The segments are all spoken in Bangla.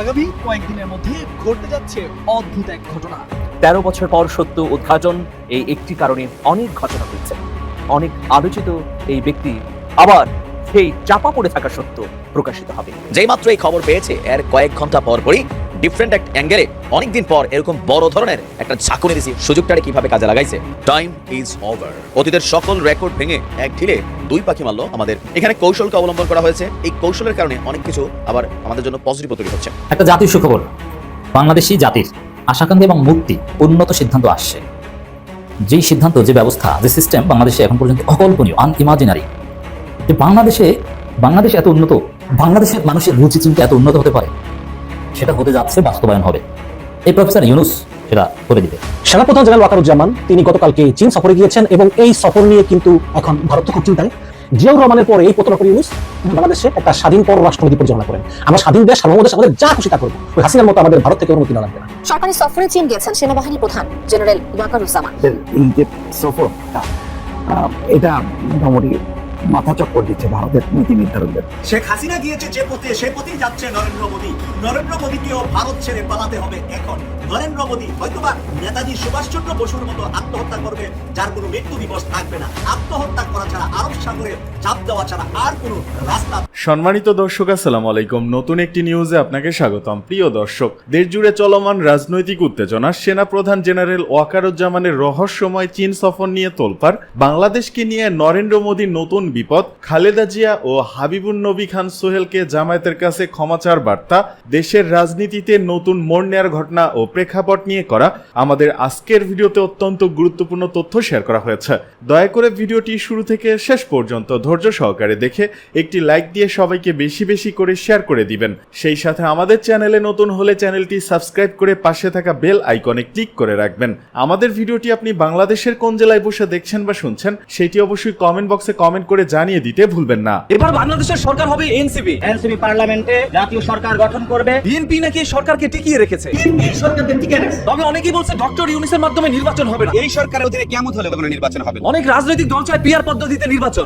আগামী কয়েকদিনের মধ্যে ঘটতে যাচ্ছে অদ্ভুত এক ঘটনা। তেরো বছর পর সত্য উদ্ঘাটন এই একটি কারণে অনেক ঘটনা হয়েছে অনেক আলোচিত এই ব্যক্তি আবার সেই চাপা পড়ে থাকা সত্য প্রকাশিত হবে। যেই মাত্র এই খবর পেয়েছে এর কয়েক ঘণ্টা পর পরই ডিফারেন্ট এক অ্যাঙ্গেলে অনেকদিন পর এরকম বড় ধরনের একটা ঝাঁকুনি দিছি। সুযোগটারে কীভাবে কাজে লাগাইছে? টাইম ইজ ওভার অতীতের সকল রেকর্ড ভেঙে এক ঢিলে দুই পাখি মারলো আমাদের। এখানে কৌশলকে অবলম্বন করা হয়েছে। এই কৌশলের কারণে অনেক কিছু আবার আমাদের জন্য পজিটিভ তৈরি হচ্ছে। একটা জাতির সুখবর। বাংলাদেশি জাতির। আশাকাঙ্ক্ষী এবং মুক্তি উন্নত সিদ্ধান্ত আসছে। যেই সিদ্ধান্ত, যে ব্যবস্থা, যে সিস্টেম বাংলাদেশে এখন পর্যন্ত অকল্পনীয় আনইমাজিনারি যে বাংলাদেশে, বাংলাদেশ এত উন্নত, বাংলাদেশের মানুষের রুচি চিন্তা এত উন্নত হতে পারে। সেটা হতে যাচ্ছে বাস্তবায়ন হবে। এই প্রফেসর ইউনুস সেটা করে দিবে। সেনাপ্রধান জেনারেল ওয়াকারুজ্জামান তিনি গতকালকে চীন সফরে গিয়েছেন এবং এই সফর নিয়ে কিন্তু এখন ভারত খুব চিন্তায়। জিয়াউর রহমানের পরে এই প্রতরকর ইউনুস বাংলাদেশে একটা স্বাধীন পর পররাষ্ট্রনীতি পরিচালনা করেন। আমরা স্বাধীন দেশ সার্বভৌম দেশ আমাদের যা খুশি তা করব। ওই হাসিনার মতো আমাদের ভারত থেকে অনুমতি না লাগবে না। সরকারি সফরে চীন গেছেন সেনাবাহিনী প্রধান জেনারেল ওয়াকারুজ্জামান। এই যে সফরটা আহ, এটা মোটামুটি মাথা চক্কর দিচ্ছে ভারতের নীতি নির্ধারকদের। শেখ হাসিনা গিয়েছে যে পথে, সে পথেই যাচ্ছে নরেন্দ্র মোদী। নরেন্দ্র মোদীকেও ভারত ছেড়ে পালাতে হবে এখন। নরেন্দ্র মোদী হয়তোবা নেতাজি সুভাষচন্দ্র বসুর মতো আত্মহত্যা করবে, যার কোনো মৃত্যু দিবস থাকবে না। আত্মহত্যা করা ছাড়া আরব সাগরে চাপ দেওয়া ছাড়া আর কোনো রাস্তা সম্মানিত দর্শক, আসসালামু আলাইকুম। নতুন একটি নিউজে আপনাকে স্বাগতম। প্রিয় দর্শক দেশ জুড়ে চলমান রাজনৈতিক উত্তেজনা, সেনাপ্রধান জেনারেল ওয়াকারুজ্জামানের রহস্যময় চীন সফর নিয়ে তোলপার বাংলাদেশকে নিয়ে নরেন্দ্র মোদীর নতুন বিপদ, খালেদা জিয়া ও হাবিবুন নবী খান সোহেলকে জামায়াতের কাছে ক্ষমাচার বার্তা, দেশের রাজনীতিতে নতুন মোড় নেয়ার ঘটনা ও প্রেক্ষাপট নিয়ে করা আমাদের আজকের ভিডিওতে অত্যন্ত গুরুত্বপূর্ণ তথ্য শেয়ার করা হয়েছে। দয়া করে ভিডিওটি শুরু থেকে শেষ পর্যন্ত ধৈর্য সহকারে দেখে একটি লাইক দিয়ে সবাইকে বেশি বেশি করে শেয়ার করে দিবেন। সেই সাথে আমাদের চ্যানেলে নতুন হলে চ্যানেলটি সাবস্ক্রাইব করে পাশে থাকা বেল আইকনে ক্লিক করে রাখবেন। আমাদের ভিডিওটি আপনি বাংলাদেশের কোন জেলায় বসে দেখছেন বা শুনছেন সেটি অবশ্যই কমেন্ট বক্সে কমেন্ট করে জানিয়ে দিতে ভুলবেন না। এবার বাংলাদেশের সরকার হবে এনসিপি। এনসিপি পার্লামেন্টে জাতীয় সরকার গঠন করবে। বিএনপি নাকি সরকারকে টিকিয়ে রেখেছে? তবে অনেকেই বলছে ডক্টর ইউনিসের মাধ্যমে নির্বাচন হবে না। এই সরকারের অধীনে কেমন হলে কোনো নির্বাচন হবে? অনেক রাজনৈতিক দল চায় পিয়ার পদ্ধতিতে নির্বাচন।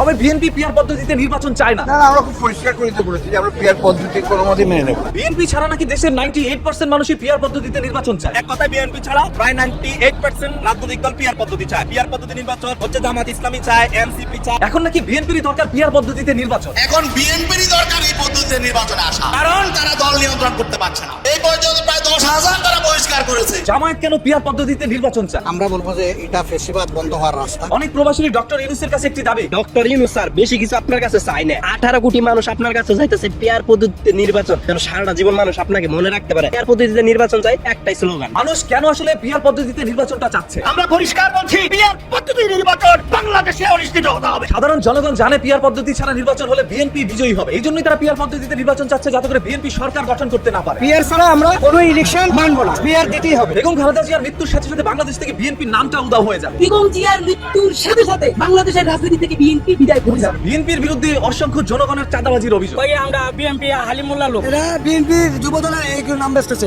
তবে বিএনপি পিয়ার পদ্ধতিতে নির্বাচন চায় না। আমরা খুব পরিষ্কার করে দিতে বলেছি যে আমরা পিয়ার পদ্ধতি কোনো মতে মেনে নেব বিএনপি ছাড়া নাকি দেশের নাইনটি এইট পার্সেন্ট মানুষই পিয়ার পদ্ধতিতে নির্বাচন চায়? এক কথায় বিএনপি ছাড়া প্রায় নাইনটি এইট পার্সেন্ট রাজনৈতিক দল পিয়ার পদ্ধতি চায়। পিয়ার পদ্ধতি নির্বাচন হচ্ছে জামাত ইসলামী চায় এনসিপি চায়। এখন নাকি বিএনপির দরকার পিয়ার পদ্ধতিতে নির্বাচন। এখন বিএনপিরই দরকার এই পদ্ধতিতে নির্বাচনে আসা। কারণ তারা দল নিয়ন্ত্রণ করতে পারছে না। এই পর্যন্ত প্রায় দশ হাজার তারা বহিষ্কার করেছে। জামায়াত কেন পিয়ার পদ্ধতিতে নির্বাচন চায়? আমরা বলব যে এটা ফেসিবাদ বন্ধ হওয়ার রাস্তা। অনেক প্রবাসী ডক্টর ইউনুসের কাছে একটি দাবি। ডক্টর ইউনুস স্যার বেশি কিছু আপনার কাছে চাই না। আঠারো কোটি মানুষ আপনার কাছে চাইতেছে পেয়ার পদ্ধতিতে নির্বাচন। যেন সারাটা জীবন মানুষ আপনাকে মনে রাখতে পারে। পেয়ার পদ্ধতিতে নির্বাচন চাই একটাই স্লোগান। মানুষ কেন আসলে পিয়ার পদ্ধতিতে নির্বাচনটা চাচ্ছে? আমরা পরিষ্কার বলছি পেয়ার পদ্ধতি নির্বাচন বাংলাদেশে অনুষ্ঠিত হতে হবে। সাধারণ জনগণ জানে পিয়ার পদ্ধতি ছাড়া নির্বাচন হলে বিএনপি বিজয়ী হবে। এই জন্যই তারা পিয়ার পদ্ধতিতে নির্বাচন চাচ্ছে যাতে করে বিএনপি সরকার গঠন করতে না পারে। পিয়ার ছাড়া আমরা কোনো ইলেকশন মানবো না। পিয়ার দিতেই হবে। বেগম খালেদা জিয়ার মৃত্যুর সাথে সাথে বাংলাদেশ থেকে বিএনপির নামটা উদাও হয়ে যাবে। বেগম জিয়ার মৃত্যুর সাথে সাথে বাংলাদেশের রাজনীতি থেকে বিএনপি বিদায় করে যাবে। বিএনপির বিরুদ্ধে অসংখ্য জনগণের চাঁদাবাজির অভিযোগ। ভাই আমরা বিএনপি হালিমুল্লাহ লোক। এরা বিএনপির যুব দলের এই নাম বেসতেছে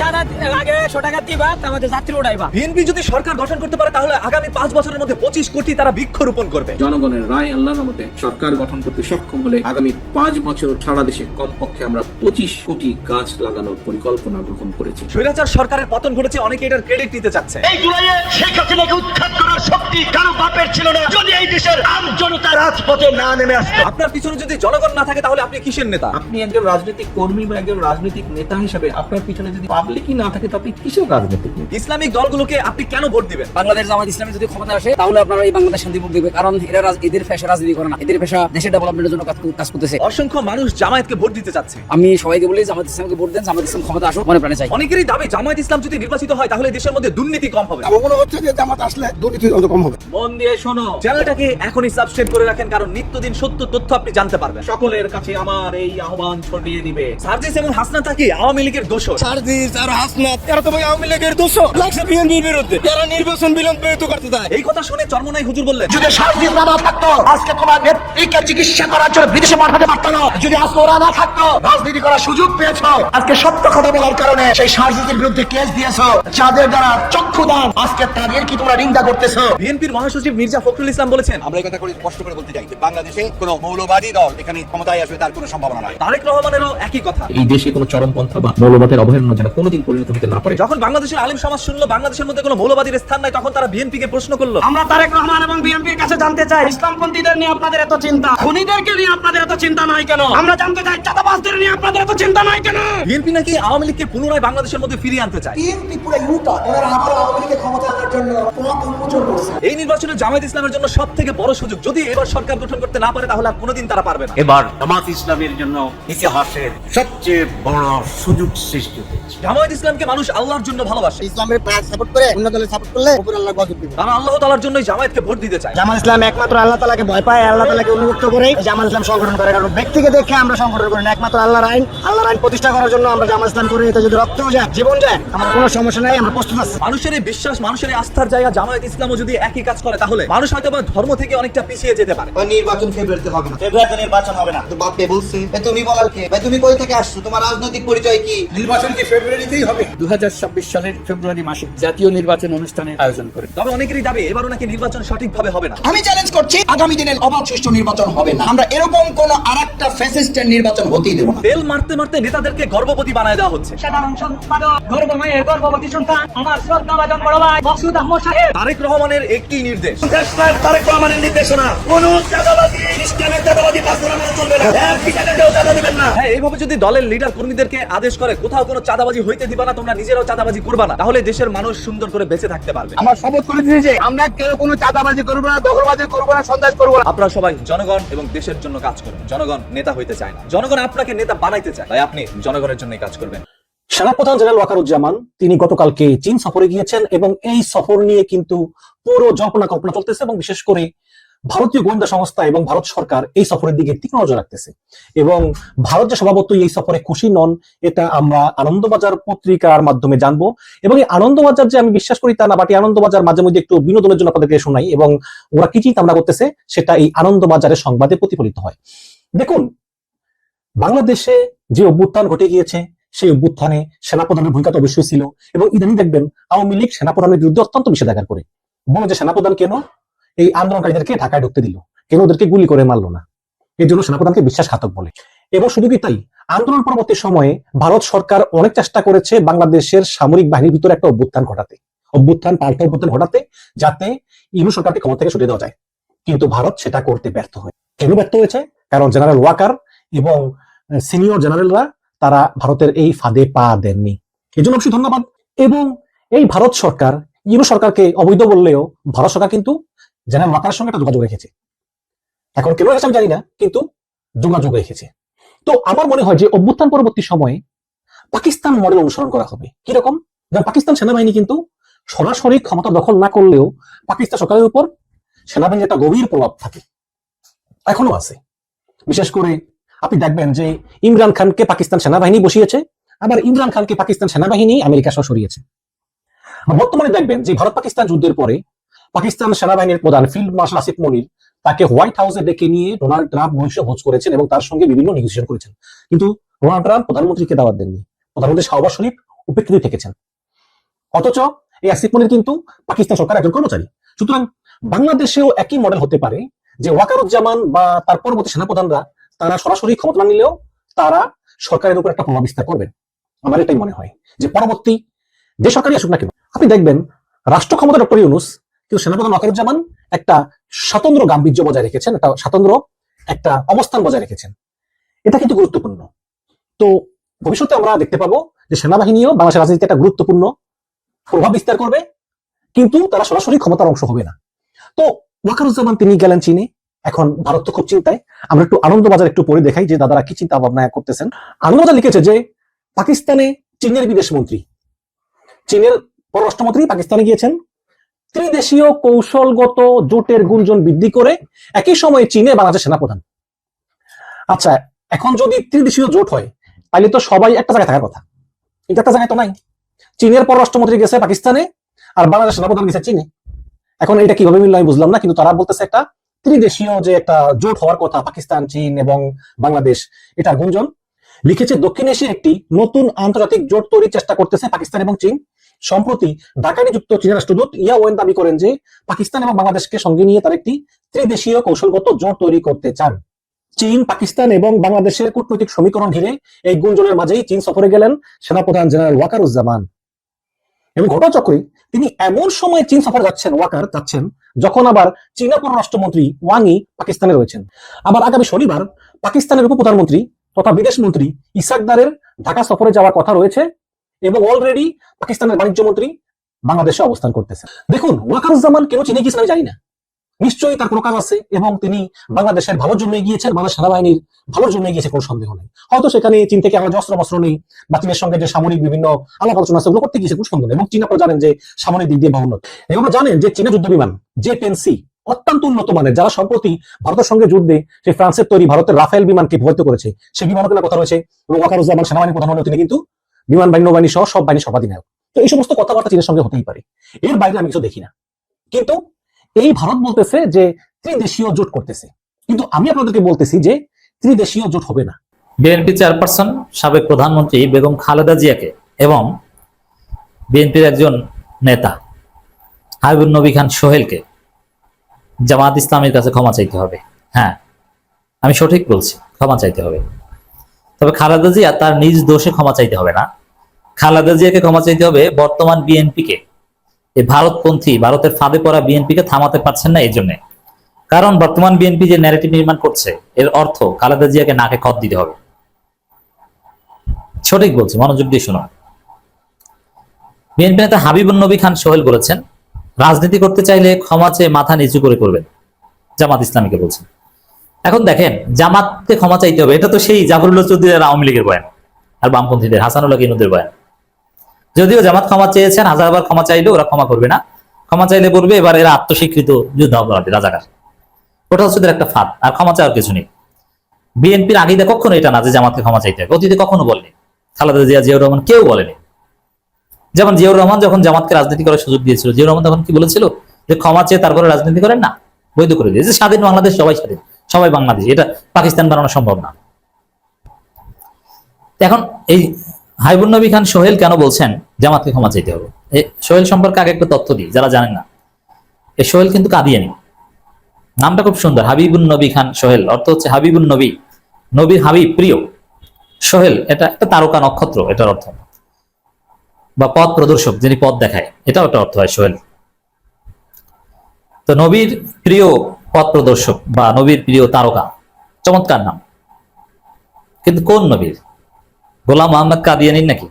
চাঁদা আগে একশো টাকা দিবা আমাদের যাত্রী উঠাইবা বিএনপি যদি সরকার গঠন করতে পারে তাহলে আগামী পাঁচ বছরের মধ্যে পঁচিশ কোটি তারা বৃক্ষরোপণ করবে। জনগণের রায় আল্লাহর মতে সরকার গঠন করতে সক্ষম হলে আগামী পাঁচ বছর সারা দেশে কমপক্ষে আমরা পঁচিশ কোটি গাছ লাগানোর পরিকল্পনা গ্রহণ করেছি। স্বৈরাচার সরকারের পতন ঘটেছে অনেকে এটার ক্রেডিট নিতে চাচ্ছে। এই জুলাইয়ে শেখ হাসিনাকে উৎখাত করার শক্তি কারও বাপের ছিল না। যদি এই দেশের আম জনতা রাজপথে না নেমে আসতো। আপনার পিছনে যদি জনগণ না থাকে তাহলে আপনি কিসের নেতা? আপনি একজন রাজনৈতিক কর্মী বা একজন রাজনৈতিক নেতা হিসেবে আপনার পিছনে যদি পাবলিকই না থাকে তো আপনি কিসের রাজনীতিক নেতা? ইসলামিক দলগুলোকে আপনি কেন ভোট দিবেন? বাংলাদেশ জামাত ইসলামী যদি ক্ষমতা আসে তাহলে আপনারা এই বাংলাদেশ শান্তি ভোগ দিবে। কারণ এরা এদের পেশা রাজনীতি করে না। এদের পেশা দেশের ডেভেলপমেন্টের জন্য কাজ কাজ করতেছে। অসংখ্য মানুষ জামায়াতকে ভোট দিতে চাচ্ছে। আমি সবাইকে বলি জামাত ইসলামকে ভোট দেন জামাত ইসলাম ক্ষমতা আসুক মনে প্রাণে চাই। অনেকেরই দাবি জামায়াত ইসলাম যদি নির্বাচিত হয় তাহলে দেশের মধ্যে দুর্নীতি কম হবে। আমার মনে হচ্ছে যে জামাত আসলে দুর্নীতি অত কম হবে। মন দিয়ে শোনো। চ্যানেলটাকে এখনই সাবস্ক্রাইব করে রাখেন কারণ নিত্যদিন সত্য তথ্য আপনি জানতে পারবেন। সকলের কাছে আমার এই আহ্বান ছড়িয়ে দিবে। সার্জিস এবং হাসনা তাকি আওয়ামী লীগের দোষর। সার্জিস আর হাসনাত এরা তো ভাই আওয়ামী লীগের দোষ লাগছে বিএনপির বিরুদ্ধে। এরা নির্বাচন বিলম্বিত করতে দেয় এই কথা শুনে চরমনাই হুজুর বললেন যদি সার্জিস না থাকতো আজকে তোমার নেত্রীকে চিকিৎসা করার জন্য বিদেশে পাঠাতে পারতো না। যদি আজকে ওরা না থাকতো রাজনীতি করার সুযোগ পেয়েছ। আজকে সত্য কথা বলার কারণে সেই সারজিতের বিরুদ্ধে কেস দিয়েছ। যাদের দ্বারা চক্ষু দান আজকে তাদের কি তোমরা নিন্দা করতেছো? বিএনপির মহাসচিব মির্জা ফখরুল ইসলাম বলেছেন আমরা এই কথা করে স্পষ্ট করে বলতে চাই যে বাংলাদেশে কোনো মৌলবাদী দল এখানে ক্ষমতায় আসবে তার কোনো সম্ভাবনা নয় তারেক রহমানেরও একই কথা। এই দেশে কোনো চরমপন্থা বা মৌলবাদের অভয়ারণ্য যেন কোনোদিন পরিণত হতে না পারে? যখন বাংলাদেশের আলিম সমাজ শুনলো বাংলাদেশের মধ্যে কোনো মৌলবাদীর স্থান নাই তখন তারা বিএনপি কে প্রশ্ন করল আমরা তারেক রহমান এবং বিএনপির কাছে জানতে চাই ইসলামপন্থীদের নিয়ে আপনাদের এত চিন্তা? খুনিদেরকে নিয়ে আপনাদের এত চিন্তা নাই কেন? আমরা জানতে চাই চাঁদাবাজদের নিয়ে আপনাদের এত চিন্তা নাই কেন? বিএনপি নাকি আওয়ামী লীগকে পুনরায় বাংলাদেশের মধ্যে ফিরিয়ে আনতে চায়? বিএনপি পুরো ইউটা ওনারা আবার আওয়ামী লীগের ক্ষমতা আনার জন্য পথ করছে এই নির্বাচনে জামায়াত ইসলামের জন্য সব থেকে বড় সুযোগ। যদি এবার সরকার গঠন করতে না পারে তাহলে আর কোনোদিন তারা পারবে না। এবার জামাত ইসলামের জন্য ইতিহাসের সবচেয়ে বড় সুযোগ সৃষ্টি হয়েছে। জামায়াত ইসলামকে মানুষ আল্লাহর জন্য ভালোবাসে। ইসলামের সাপোর্ট করে অন্য দলের সাপোর্ট করলে উপর আল্লাহ গজব দিবে। তারা আল্লাহ তালার জন্যই জামায়াতকে ভোট দিতে চায়। জামাল ইসলাম একমাত্র আল্লাহ তালাকে ভয় পায় আল্লাহ তালাকে উন্মুক্ত করে। জামাল ইসলাম সংগঠন করে কারণ ব্যক্তিকে দেখে আমরা সংগঠন করি না। একমাত্র আল্লাহর আইন আল্লাহর আইন প্রতিষ্ঠা করার জন্য আমরা জামাল ইসলাম করি। এতে যদি রক্তও যায় জীবন যায় আমার কোনো সমস্যা নাই আমরা প্রস্তুত আছি। মানুষের এই বিশ্বাস মানুষের এই আস্থার জায়গা জামায়াত ইসলামও যদি একই কাজ করে তাহলে মানুষ হয়তো বা ধর্ম থেকে অনেকটা পিছিয়ে যেতে পারে। নির্বাচন ফেব্রুয়ারিতে হবে না। ফেব্রুয়ারিতে নির্বাচন হবে না। তো বাপে বলছে। এ তুমি বলার কে? ভাই তুমি কই থেকে আসছো? তোমার রাজনৈতিক পরিচয় কি? নির্বাচন কি ফেব্রুয়ারিতেই হবে? দু সালের ফেব্রুয়ারি মাসে জাতীয় নির্বাচন অনুষ্ঠানের আয়োজন করে। তবে অনেকেরই দাবি এবারও নাকি নির্বাচন সঠিকভাবে হবে না। আমি চ্যালেঞ্জ করছি আগামী দিনের অবাধ সুষ্ঠু নির্বাচন হবে না। আমরা এরকম কোন আরেকটা ফ্যাসিস্টের নির্বাচন হতেই দেবো না। তেল মারতে মারতে নেতাদেরকে গর্ভবতী বানায় দেওয়া হচ্ছে। সাধারণ সম্পাদক গর্বময়ের গর্ভবতী সন্তান আমার শ্রদ্ধাভাজন বড় ভাই মকসুদ আহমদ সাহেব। তারেক রহমানের একটি নির্দেশ। তারেক রহমানের নির্দেশনা। কোন দিবেন না। হ্যাঁ এইভাবে যদি দলের লিডার কর্মীদেরকে আদেশ করে কোথাও কোনো চাঁদাবাজি হইতে দিবা না তোমরা নিজেরাও চাঁদাবাজি করবা না তাহলে দেশের মানুষ সুন্দর করে বেঁচে থাকতে পারবে। আমার শপথ করে দিয়েছি যে আমরা কেউ কোনো চাঁদাবাজি করব না দখলবাজি করব না সন্ত্রাস করব না। আপনারা সবাই জনগণ এবং দেশের জন্য কাজ করবেন জনগণ নেতা হইতে চায় না। জনগণ আপনাকে নেতা বানাইতে চায়। তাই আপনি জনগণের জন্যই কাজ করবেন। সেনাপ্রধান জেনারেল ওয়াকারুজ্জামান, তিনি গতকালকে চীন সফরে গিয়েছেন এবং এই সফর নিয়ে কিন্তু পুরো জল্পনা কল্পনা চলতেছে এবং বিশেষ করে ভারতীয় গোয়েন্দা সংস্থা এবং ভারত সরকার এই সফরের দিকে তীক্ষ্ণ নজর রাখতেছে। এবং ভারত যে স্বভাবতই এই সফরে খুশি নন, এটা আমরা আনন্দবাজার পত্রিকার মাধ্যমে জানব। এবং এই আনন্দবাজার যে আমি বিশ্বাস করি তা না, বাটি আনন্দবাজার মাঝে মধ্যে একটু বিনোদনের জন্য আপনাদেরকে শোনাই এবং ওরা কি চিন্তা ভাবনা করতেছে, সেটা এই আনন্দবাজারের সংবাদে প্রতিফলিত হয়। দেখুন, বাংলাদেশে যে অভ্যুত্থান ঘটে গিয়েছে সেই অভ্যুত্থানে সেনাপ্রধানের ভূমিকা তো অবশ্যই ছিল এবং ইদানিং দেখবেন আওয়ামী লীগ সেনাপ্রধানের বিরুদ্ধে অত্যন্ত নিষেধাজ্ঞা করে। বলো যে সেনাপ্রধান কেন? এই আন্দোলনকারীদেরকে ঢাকায় ঢুকতে দিল। কেন ওদেরকে গুলি করে মারলো না। এর জন্য সেনাপ্রধানকে বিশ্বাসঘাতক বলে। এবং শুধু কি তাই? আন্দোলন পরবর্তী সময়ে ভারত সরকার অনেক চেষ্টা করেছে বাংলাদেশের সামরিক বাহিনীর ভিতরে একটা অভ্যুত্থান ঘটাতে। অভ্যুত্থান, পাল্টা অভ্যুত্থান ঘটাতে যাতে ইনু সরকারকে ক্ষমতা থেকে সরিয়ে দেওয়া যায়। কিন্তু ভারত সেটা করতে ব্যর্থ হয় কেন ব্যর্থ হয়েছে? কারণ জেনারেল ওয়াকার এবং সিনিয়র জেনারেলরা তারা ভারতের এই ফাঁদে পা দেননি। এই জন্য অবশ্যই ধন্যবাদ। এবং এই ভারত সরকার, ইউরো সরকারকে অবৈধ বললেও ভারত সরকার কিন্তু জেনারেল ওয়াকারের সঙ্গে একটা যোগাযোগ রেখেছে। এখন কেন রেখেছে আমি জানি না, কিন্তু যোগাযোগ রেখেছে। তো আমার মনে হয় যে অভ্যুত্থান পরবর্তী সময়ে পাকিস্তান মডেল অনুসরণ করা হবে। কীরকম যেমন পাকিস্তান সেনাবাহিনী কিন্তু সরাসরি ক্ষমতা দখল না করলেও পাকিস্তান সরকারের উপর সেনাবাহিনীর একটা গভীর প্রভাব থাকে। এখনও আছে। বিশেষ করে আপনি দেখবেন যে ইমরান খানকে পাকিস্তান সেনাবাহিনী বসিয়েছে, আবার ইমরান খানকে পাকিস্তান সেনাবাহিনী আমেরিকা সহ সরিয়েছে। বর্তমানে দেখবেন যে ভারত পাকিস্তান যুদ্ধের পরে পাকিস্তান সেনাবাহিনীর প্রধান ফিল্ড মার্শাল আসিফ মনির তাকে হোয়াইট হাউসে ডেকে নিয়ে ডোনাল্ড ট্রাম্প মহিষ ভোজ করেছেন এবং তার সঙ্গে বিভিন্ন নেগোসিয়েশন করেছেন। কিন্তু ডোনাল্ড ট্রাম্প প্রধানমন্ত্রীকে দাওয়াত দেননি প্রধানমন্ত্রী শাহবাজ শরীফ উপেক্ষিত থেকেছেন। অথচ এই আসিফ মনির কিন্তু পাকিস্তান সরকার একজন কর্মচারী। সুতরাং বাংলাদেশেও একই মডেল হতে পারে যে ওয়াকারুজ্জামান বা তার পরবর্তী সেনাপ্রধানরা তারা সরাসরি ক্ষমতা না নিলেও তারা সরকারের উপর একটা প্রভাব বিস্তার করবেন আমার এটাই মনে হয় যে পরবর্তী যে সরকারই আসুক না কেন, আপনি দেখবেন রাষ্ট্র ক্ষমতা ডক্টর ইউনুস কিন্তু সেনাপ্রধান ওয়াকারুজ্জামান একটা স্বতন্ত্র গাম্ভীর্য বজায় রেখেছেন, একটা স্বতন্ত্র একটা অবস্থান বজায় রেখেছেন। এটা কিন্তু গুরুত্বপূর্ণ। তো ভবিষ্যতে আমরা দেখতে পাবো যে সেনাবাহিনীও বাংলাদেশের রাজনীতিতে একটা গুরুত্বপূর্ণ প্রভাব বিস্তার করবে, কিন্তু তারা সরাসরি ক্ষমতার অংশ হবে না। তো ওয়াকারুজ্জামান তিনি গেলেন চীনে এখন ভারত তো খুব চিন্তায়। আমরা একটু আনন্দবাজার একটু পড়ে দেখাই যে দাদারা কি চিন্তা ভাবনা করতেছেন। আনন্দবাজার লিখেছে যে, পাকিস্তানে চীনের বিদেশ মন্ত্রী চীনের পররাষ্ট্রমন্ত্রী পাকিস্তানে গিয়েছেন। ত্রিদেশীয় কৌশলগত জোটের গুঞ্জন বৃদ্ধি করে একই সময়ে চীনে বাংলাদেশের সেনাপ্রধান। আচ্ছা এখন যদি ত্রিদেশীয় জোট হয় তাহলে তো সবাই একটা জায়গায় থাকার কথা। কিন্তু একটা জায়গায় তো নাই। চীনের পররাষ্ট্রমন্ত্রী গেছে পাকিস্তানে, আর বাংলাদেশ সেনাপ্রধান গেছে চীনে। এখন এটা কীভাবে মিলল আমি বুঝলাম না, কিন্তু তারা বলতেছে একটা ত্রিদেশীয় যে একটা জোট হওয়ার কথা, পাকিস্তান, চীন এবং বাংলাদেশ, এটা গুঞ্জন। লিখেছে, দক্ষিণ এশিয়া একটি নতুন আন্তর্জাতিক জোট তৈরির চেষ্টা করতেছে পাকিস্তান এবং চীন। সম্প্রতি ঢাকায় নিযুক্ত চীনের রাষ্ট্রদূত ইয়া ওয়েন দাবি করেন যে, পাকিস্তান এবং বাংলাদেশকে সঙ্গে নিয়ে তার একটি ত্রিদেশীয় কৌশলগত জোট তৈরি করতে চান। চীন, পাকিস্তান এবং বাংলাদেশের কূটনৈতিক সমীকরণ ঘিরে এই গুঞ্জনের মাঝেই চীন সফরে গেলেন সেনাপ্রধান জেনারেল ওয়াকারুজ্জামান। এবং ঘটনাচক্রে তিনি এমন সময় চীন সফর যাচ্ছেন, ওয়াকার যাচ্ছেন, যখন আবার চীনা পররাষ্ট্রমন্ত্রী ওয়াংই পাকিস্তানে রয়েছেন। আবার আগামী শনিবার পাকিস্তানের উপপ্রধানমন্ত্রী তথা বিদেশ মন্ত্রী ইসাকদারের ঢাকা সফরে যাওয়ার কথা রয়েছে এবং অলরেডি পাকিস্তানের বাণিজ্য মন্ত্রী বাংলাদেশে অবস্থান করতেছে দেখুন, ওয়াকারুজ্জামান কেন চীনে গিয়েছেন আমি জানি না। নিশ্চয়ই তার কোনো কাজ আছে এবং তিনি বাংলাদেশের ভালোর জন্য গিয়েছেন বাংলাদেশ সেনাবাহিনীর ভালোর জন্য গিয়েছে কোনো সন্দেহ নেই। হয়তো সেখানে চীন থেকে আমরা অস্ত্র মস্ত্র নেই বা চীনের সঙ্গে যে সামরিক বিভিন্ন আলাপ আলোচনা আছে, ওগুলো করতে গিয়েছে, কোনো সন্দেহ নেই এবং চীন আপনারা জানেন যে সামরিক দিক দিয়ে বহুন্নত এবং জানেন যে চীনা যুদ্ধ বিমান যে টেন সি, অত্যন্ত উন্নত মানের, যারা সম্প্রতি ভারতের সঙ্গে যুদ্ধে সেই ফ্রান্সের তৈরি ভারতের রাফেল বিমানকে প্রভাবিত করেছে, সেই বিমানের কথা রয়েছে এবং ওয়াকারুজ্জামান সেনাবাহিনী প্রধান তিনি কিন্তু বিমান, বাহিনী, নৌবাহিনী সহ সব বাহিনী সর্বাধিনায়ক তো এই সমস্ত কথাবার্তা চীনের সঙ্গে হতেই পারে। এর বাইরে আমি কিছু দেখি না। কিন্তু এই ভারত বলতেছে যে ত্রিদেশীয় জোট করতেছে। কিন্তু আমি আপনাদেরকে বলতেছি যে ত্রিদেশীয় জোট হবে না। বিএনপি চেয়ারপারসন সাবেক প্রধানমন্ত্রী বেগম খালেদা জিয়াকে এবং বিএনপির একজন নেতা হাবিবুল নবী খান সোহেলকে জামাত ইসলামের কাছে ক্ষমা চাইতে হবে। হ্যাঁ আমি সঠিক বলছি, ক্ষমা চাইতে হবে। তবে খালেদা জিয়া তার নিজ দোষে ক্ষমা চাইতে হবে না। খালেদা জিয়াকে ক্ষমা চাইতে হবে বর্তমান বিএনপিকে এই ভারতপন্থী, ভারতের ফাঁদে পড়া বিএনপিকে থামাতে পারছেন না এই জন্য কারণ বর্তমান বিএনপি যে ন্যারেটিভ নির্মাণ করছে, এর অর্থ খালেদা জিয়াকে নাকে খত দিতে হবে। সঠিক বলছি, মনোযোগ দিয়ে শোনো বিএনপি নেতা হাবিবুল নবী খান সোহেল বলেছেন, রাজনীতি করতে চাইলে ক্ষমা চেয়ে মাথা নিচু করে করবেন। জামাত ইসলামীকে বলছেন। এখন দেখেন, জামাতকে ক্ষমা চাইতে হবে, এটা তো সেই জাফরুল্লাহ চৌধুরীর আওয়ামী লীগের বয়ান আর বামপন্থীদের, হাসানুল্লাহ কিনুদের বয়ান। যদিও জামাত ক্ষমা চেয়েছেন, হাজারবার ক্ষমা চাইলে ওরা ক্ষমা করবে না। ক্ষমা চাইলে বলবে এবার এরা আত্মস্বীকৃত যুদ্ধ অপরাধী, রাজাকার। ওটা হচ্ছে একটা ফাঁদ, আর ক্ষমা চাওয়ার কিছু নেই। বিএনপির আগেই কখনো এটা না যে জামাতকে ক্ষমা চাইতে হবে, অতীতে কখনো বলেনি। খালেদা জিয়া, জিয়াউর রহমান কেউ বলেনি। যেমন জিয়াউর রহমান যখন জামাতকে রাজনীতি করার সুযোগ দিয়েছিল, জিয়াউর রহমান তখন কি বলেছিল? যে ক্ষমা চেয়ে তারপরে রাজনীতি করেন না? বৈধ করে দিয়েছে। স্বাধীন বাংলাদেশ সবাই স্বাধীন, সবাই বাংলাদেশ। এটা পাকিস্তান বানানো সম্ভব না। এখন এই হাইবুল নবী খান সোহেল কেন বলছেন? জামাতকে ক্ষমা চাইতে হবে। সোহেল সম্পর্কে আগে একটা তথ্য দিই, যারা জানেন না। এই সোহেল কিন্তু কাদিয়ানি নামটা খুব সুন্দর হাবিবুল নবী খান সোহেল, অর্থ হচ্ছে হাবিবুল নবী, নবীর হাবিব, প্রিয়। সোহেল, এটা একটা তারকা নক্ষত্র, এটার অর্থ। বা পথ প্রদর্শক, যিনি পথ দেখায়, এটাও একটা অর্থ হয় সোহেল। তো নবীর প্রিয় পথ প্রদর্শক বা নবীর প্রিয় তারকা, চমৎকার নাম। কিন্তু কোন নবীর? গোলাম মোহাম্মদ কাদিয়ানির নাকি?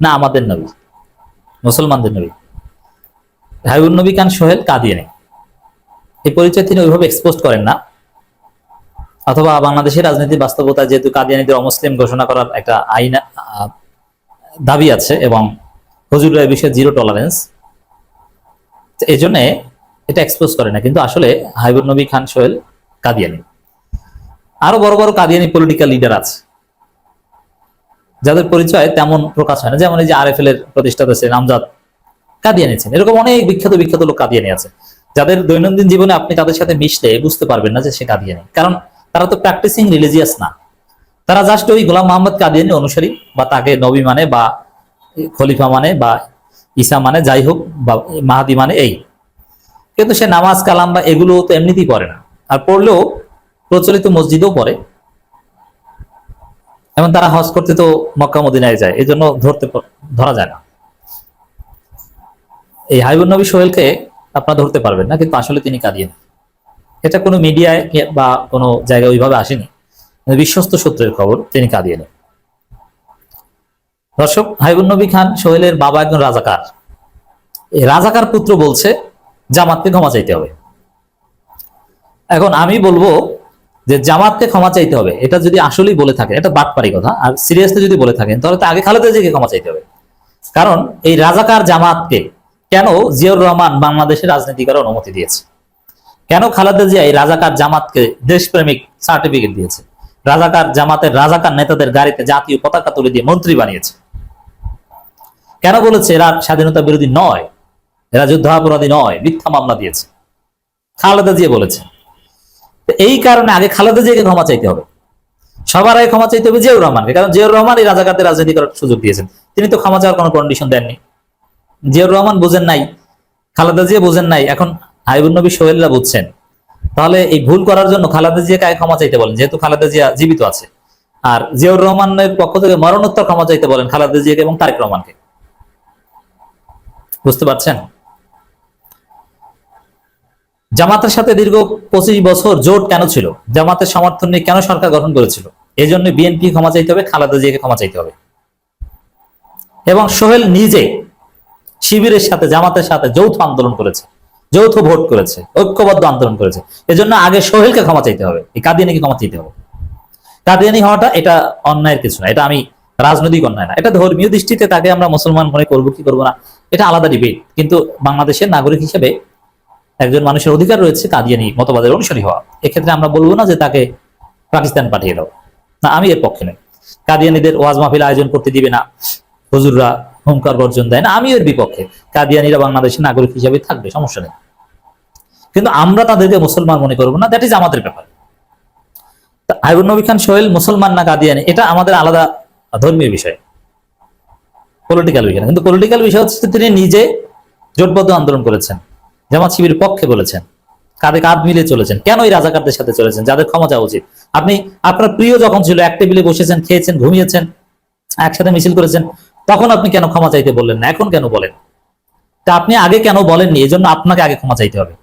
না, আমাদের নবী। মুসলমানদের নবী। হাবিবুল নবী খান সোহেল কাদিয়ানি। এই পরিচয় তিনি ওইভাবে এক্সপোজ করেন না। অথবা বাংলাদেশের রাজনীতির বাস্তবতা যেহেতু কাদিয়ানিদের অমুসলিম ঘোষণা করার একটা আইন দাবি আছে এবং হুজুরের বিষয়ে জিরো টলারেন্স এই জন্য এটা এক্সপোজ করে না, কিন্তু আসলে হাইবুল নবী খান সোহেল কাদিয়ানি। আরও বড় বড় কাদিয়ানি পলিটিক্যাল লিডার আছে। যাদের পরিচয় তেমন প্রকাশ হয় না। যেমন এই যে আরএফএল এর প্রতিষ্ঠাতা ছিলেন আমজাদ কাদিয়ানি ছিলেন। এরকম অনেক বিখ্যাত বিখ্যাত লোক কাদিয়ানি আছে। যাদের দৈনন্দিন জীবনে আপনি তাদের সাথে মিশলে বুঝতে পারবেন না যে সে কাদিয়ানি। কারণ তারা তো প্র্যাকটিসিং রিলিজিয়াস না। তারা জাস্ট ওই গোলাম মোহাম্মদ কাদিয়ানি অনুসারী বা তাকে নবী মানে বা খলিফা মানে বা ঈসা মানে যাই হোক বা মাহাদি মানে এই। কিন্তু সে নামাজ, কালাম বা এগুলো তো এমনিতেই পড়ে না। আর পড়লেও প্রচলিত মসজিদেও পড়ে। এবং তারা হজ করতে তো মক্কা মদিনায় যায় এই জন্য ধরতে ধরা যায় না। এই হাইবুল নবী সোহেলকে আপনারা ধরতে পারবেন না, কিন্তু আসলে তিনি কাঁদিয়েন এটা কোনো মিডিয়ায় বা কোনো জায়গায় ওইভাবে আসেনি বিশ্বস্ত সূত্রের খবর তিনি কাঁদিয়েন দর্শক হাইবুল নবী খান সোহেলের বাবা একজন রাজাকার। এই রাজাকার পুত্র বলছে, জামাতকে ক্ষমা চাইতে হবে। এখন আমি বলব যে জামাতকে ক্ষমা চাইতে হবে, এটা যদি আসলেই বলে থাকে এটা বাটপারি কথা, আর সিরিয়াসলি যদি বলে থাকেন, তাহলে তো আগে খালেদা জিয়াকে ক্ষমা চাইতে হবে। কারণ এই রাজাকার জামাতকে কেন জিয়াউর রহমান বাংলাদেশের রাজনীতি করার অনুমতি দিয়েছে? কেন খালেদা জিয়া এই রাজাকার জামাতকে দেশপ্রেমিক সার্টিফিকেট দিয়েছে? রাজাকার জামাতের রাজাকার নেতাদের গাড়িতে জাতীয় পতাকা তুলে দিয়ে মন্ত্রী বানিয়েছে। কেন বলেছে এরা স্বাধীনতা বিরোধী নয়? এরা যুদ্ধাপরাধী নয়, মিথ্যা মামলা দিয়েছে। খালেদা জিয়া বলেছে। তো এই কারণে আগে খালেদা জিয়াকে ক্ষমা চাইতে হবে। সবার আগে ক্ষমা চাইতে হবে জিয়াউর রহমানকে, কারণ জিয়াউর রহমান এই রাজাকারদের রাজনীতি করার সুযোগ দিয়েছেন। তিনি তো ক্ষমা চাওয়ার কোনো কন্ডিশন দেননি। জিয়াউর রহমান বুঝেন নাই, খালেদা জিয়া বুঝেন নাই, এখন হাইবুল নবী সোহেলরা বুঝছেন। তাহলে এই ভুল করার জন্য খালেদা জিয়াকে আগে ক্ষমা চাইতে বলেন, যেহেতু খালেদা জিয়া জীবিত আছে। আর জিয়াউর রহমানের পক্ষ থেকে মরণোত্তর ক্ষমা চাইতে বলেন খালেদা জিয়াকে এবং তারেক রহমানকে। বুঝতে পারছেন? জামাতের সাথে দীর্ঘ পঁচিশ বছর জোট কেন ছিল? জামাতের সমর্থন নিয়ে কেন সরকার গঠন করেছিল? এই জন্য বিএনপি ক্ষমা চাইতে হবে, খালেদা জিয়াকে ক্ষমা চাইতে হবে। এবং সোহেল নিজে শিবিরের সাথে, জামাতের সাথে যৌথ আন্দোলন করেছে, যৌথ ভোট করেছে, ঐক্যবদ্ধ আন্দোলন করেছে। এজন্য আগে সোহেলকে ক্ষমা চাইতে হবে, এই কাদিয়ানিকে ক্ষমা চাইতে হবে। কাদিয়ানি হওয়াটা এটা অন্যায়ের কিছু না, এটা আমি রাজনৈতিক অন্যায় না, এটা ধর্মীয় দৃষ্টিতে তাকে আমরা মুসলমান মনে করব কি করব না, এটা আলাদা ডিবেট কিন্তু বাংলাদেশের নাগরিক হিসেবে একজন মানুষের অধিকার রয়েছে কাদিয়ানি মতবাদের অনুসারী হওয়া। এক্ষেত্রে আমরা বলব না যে তাকে পাকিস্তান পাঠিয়ে দাও। না, আমি এর পক্ষে নই। কাদিয়ানিদের ওয়াজ মাহফিল আয়োজন করতে দিবে না। হুজুররা হুঙ্কার বর্জন দেয় না, আমি এর বিপক্ষে। কাদিয়ানিরা বাংলাদেশের নাগরিক হিসেবে থাকবে, সমস্যা নেই। কিন্তু আমরা তাদেরকে মুসলমান মনে করব না দ্যাট ইজ আমাদের ব্যাপার। আইবুল নবী খান সোহেল মুসলমান না কাদিয়ানি, এটা আমাদের আলাদা ধর্মীয় বিষয়। পলিটিক্যাল বিষয় কিন্তু পলিটিক্যাল বিষয় হচ্ছে তিনি নিজে জোটবদ্ধ আন্দোলন করেছেন। জামাত শিবির পক্ষে বলেছেন, কাঁধে কাঁধ মিলে চলেছেন। কেন এই রাজাকারদের সাথে চলেছেন? যাদের ক্ষমা চাওয়া উচিত। আপনি, আপনার প্রিয় যখন ছিল, এক টেবিলে বসেছেন, খেয়েছেন, ঘুমিয়েছেন, একসাথে মিছিল করেছেন, তখন আপনি কেন ক্ষমা চাইতে বললেন না? এখন কেন বলেন? তা আপনি আগে কেন বলেননি? এই জন্য আপনাকে আগে ক্ষমা চাইতে হবে।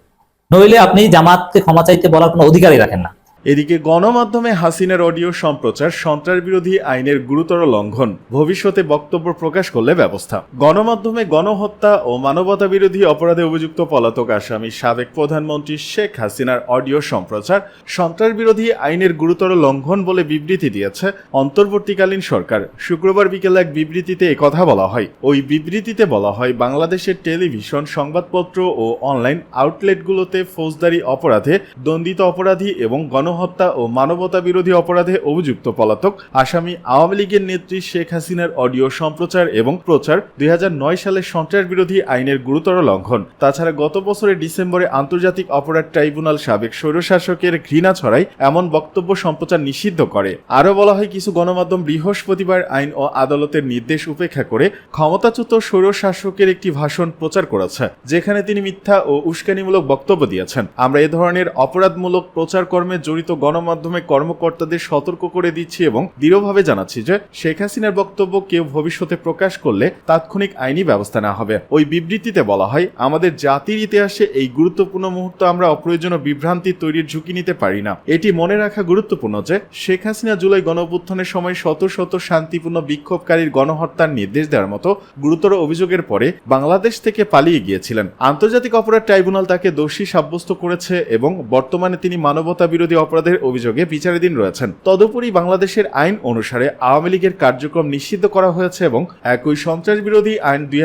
নইলে আপনি জামাতকে ক্ষমা চাইতে বলার কোনো অধিকারই রাখেন না। এদিকে গণমাধ্যমে হাসিনার অডিও সম্প্রচার সন্ত্রাস বিরোধী আইনের গুরুতর লঙ্ঘন। ভবিষ্যতে বক্তব্য প্রকাশ করলে ব্যবস্থা। গণমাধ্যমে গণহত্যা ও মানবতা বিরোধী অপরাধে অভিযুক্ত পলাতক আসামি সাবেক প্রধানমন্ত্রী শেখ হাসিনার অডিও সম্প্রচার সন্ত্রাস বিরোধী আইনের গুরুতর লঙ্ঘন বলে বিবৃতি দিয়েছে অন্তর্বর্তীকালীন সরকার। শুক্রবার বিকেলে এক বিবৃতিতে কথা বলা হয়। ওই বিবৃতিতে বলা হয়, বাংলাদেশের টেলিভিশন, সংবাদপত্র ও অনলাইন আউটলেটগুলোতে ফৌজদারি অপরাধে দণ্ডিত অপরাধী এবং গণহত্যা ও মানবতা বিরোধী অপরাধে অভিযুক্ত পলাতক আসামি আওয়ামী লীগের নেত্রী শেখ হাসিনার অডিও সম্প্রচার এবং প্রচার দুই হাজার নয় সালে সন্ত্রাস বিরোধী আইনের গুরুতর লঙ্ঘন। তাছাড়া গত বছরের ডিসেম্বরে আন্তর্জাতিক অপরাধ ট্রাইব্যুনাল সাবেক স্বৈরশাসকের ঘৃণা ছড়ায় এমন বক্তব্য সম্প্রচার নিষিদ্ধ করে। আরও বলা হয়, কিছু গণমাধ্যম বৃহস্পতিবার আইন ও আদালতের নির্দেশ উপেক্ষা করে ক্ষমতাচ্যুত স্বৈরশাসকের একটি ভাষণ প্রচার করেছে, যেখানে তিনি মিথ্যা ও উস্কানিমূলক বক্তব্য দিয়েছেন। আমরা এ ধরনের অপরাধমূলক প্রচার কর্মে জড়িত গণমাধ্যমে কর্মকর্তাদের সতর্ক করে দিচ্ছি এবং দৃঢ়ভাবে জানাচ্ছি যে শেখ হাসিনার বক্তব্য কেউ ভবিষ্যতে প্রকাশ করলে তাৎক্ষণিক আইনি ব্যবস্থা নেওয়া হবে। ওই বিবৃতিতে বলা হয়, আমাদের জাতির ইতিহাসে এই গুরুত্বপূর্ণ মুহূর্ত আমরা অপ্রয়োজনীয় বিভ্রান্তি তৈরির ঝুঁকি নিতে পারি না। এটি মনে রাখা গুরুত্বপূর্ণ যে শেখ হাসিনা জুলাই গণঅভ্যুত্থানের সময় শত শত শান্তিপূর্ণ বিক্ষোভকারীর গণহত্যার নির্দেশ দেওয়ার মতো গুরুতর অভিযোগের পরে বাংলাদেশ থেকে পালিয়ে গিয়েছিলেন। আন্তর্জাতিক অপরাধ ট্রাইব্যুনাল তাকে দোষী সাব্যস্ত করেছে এবং বর্তমানে তিনি মানবতা বিরোধী অপরাধের অভিযোগে বিচারাধীন রয়েছেন। তদুপরি বাংলাদেশের আইন অনুসারে আওয়ামী লীগের কার্যক্রম নিষিদ্ধ করা হয়েছে এবং একই সন্ত্রাস বিরোধী আইন দুই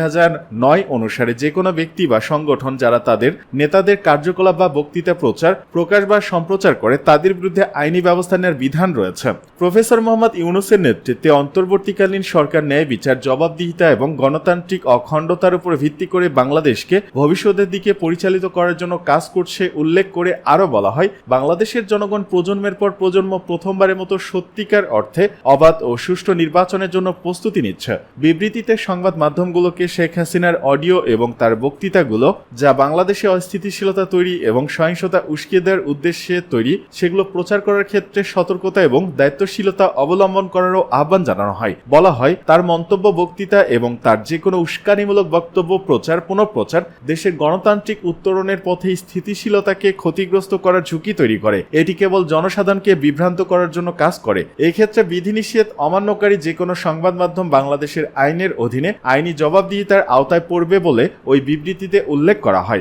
অনুসারে যে কোনো ব্যক্তি বা সংগঠন যারা তাদের নেতাদের কার্যকলাপ বা বক্তৃতা প্রচার, প্রকাশ বা সম্প্রচার করে তাদের বিরুদ্ধে আইনি ব্যবস্থা নেওয়ার বিধান রয়েছে। প্রফেসর মোহাম্মদ ইউনুসের নেতৃত্বে অন্তর্বর্তীকালীন সরকার ন্যায় বিচার, জবাবদিহিতা এবং গণতান্ত্রিক অখণ্ডতার উপর ভিত্তি করে বাংলাদেশকে ভবিষ্যতের দিকে পরিচালিত করার জন্য কাজ করছে উল্লেখ করে আরও বলা হয়, বাংলাদেশের জনগণ প্রজন্মের পর প্রজন্ম প্রথমবারের মতো সত্যিকার অর্থে অবাধ ও সুষ্ঠু নির্বাচনের জন্য প্রস্তুতি নিচ্ছে। বিবৃতিতে সংবাদ মাধ্যমগুলোকে শেখ হাসিনার অডিও এবং তার বক্তৃতাগুলো, যা বাংলাদেশে অস্থিতিশীলতা তৈরি এবং সহিংসতা উস্কিয়ে দেওয়ার উদ্দেশ্যে তৈরি, সেগুলো প্রচার করার ক্ষেত্রে সতর্কতা এবং দায়িত্বশীলতা অবলম্বন করারও আহ্বান জানানো হয়। বলা হয়, তার মন্তব্য, বক্তৃতা এবং তার যে কোনো উস্কানিমূলক বক্তব্য প্রচার, পুনঃপ্রচার দেশের গণতান্ত্রিক উত্তরণের পথে স্থিতিশীলতাকে ক্ষতিগ্রস্ত করার ঝুঁকি তৈরি করে। এটি কেবল জনসাধারণকে বিভ্রান্ত করার জন্য কাজ করে। এই ক্ষেত্রে বিধিনিষেধ অমান্যকারী যে কোনো সংবাদ মাধ্যম বাংলাদেশের আইনের অধীনে আইনি জবাবদিহিতার আওতায় পড়বে বলে ওই বিবৃতিতে উল্লেখ করা হয়।